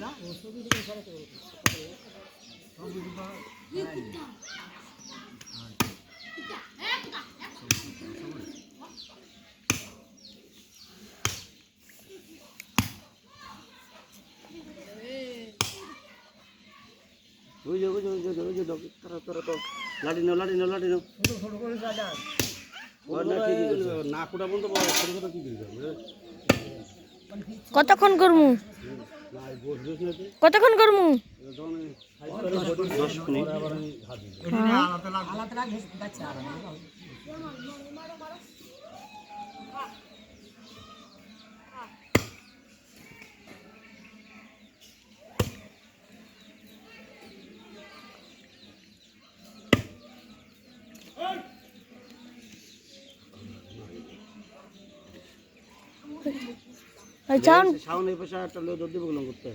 나? 어, 소리 좀 ওই যে ওই যে ওই যে ওই যে তারা তারা তো লাঠি নাও লাঠি নাও লাঠি নাও। না কোটা বলতে ছোট ছোট কি দিবে কতক্ষণ করমু? কতক্ষণ করমু? দশ মিনিট। এই চাউন সাউন্ড এই পাশে একটা লোক দৌড় দিবে গুলো করতে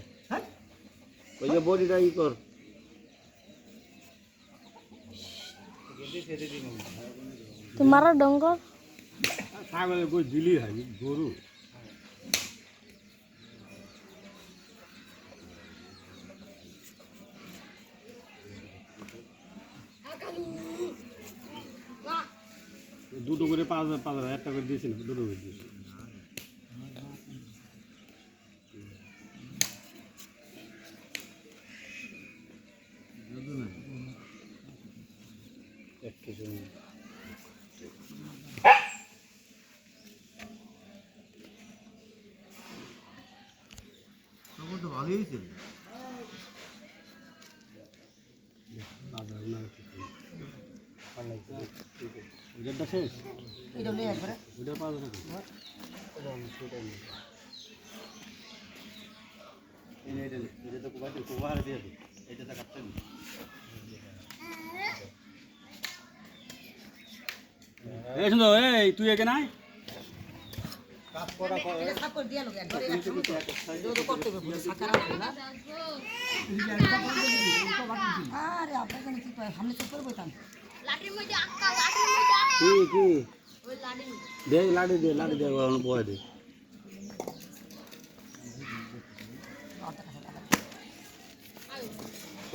ওই যে বডিটা ই কর তোমারও ডঙ্গর ছাগলের গোস দিলি হয় গরু দুটো করে পাঁচ হাজার পাঁচ হাজার একটা করে দিয়েছিল দুটো করে দিয়েছিল কিছু হাজার না ওইটা শেষ ওইটা পাঁচ হাজার এটা তো কুবাহারে দিয়ে এটা তো কাটতে এই সুন্দর এই তুই একে নাই? দে লাঠি দে লাঠি দে বয় দে।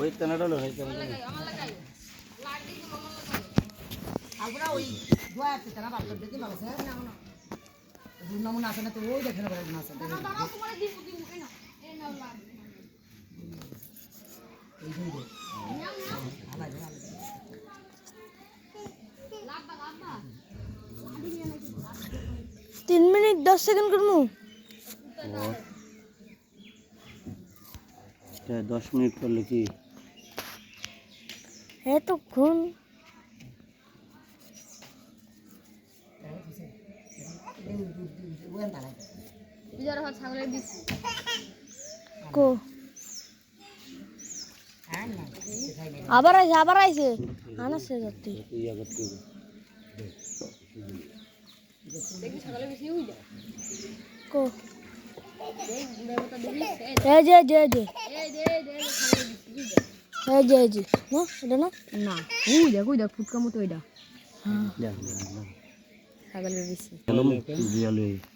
ওই তেনাটা লো ওই। নমুনা আছে না তো ওই দেখে নেবে আছে। তিন মিনিট দশ সেকেন্ড করমু দশ মিনিট করলে কি এতক্ষণ কো হ্যাঁ না দেখাই নেই আবার আইছে আবার আইছে। আনাসে ইয়া হবে। কো। এই যে যে যে। এই যে যে। না এটা না? না ওই দেখ ওই দেখ ফুটকা মতো এটা। দেখ, দেখ, দেখ। ছাগলের বেশি।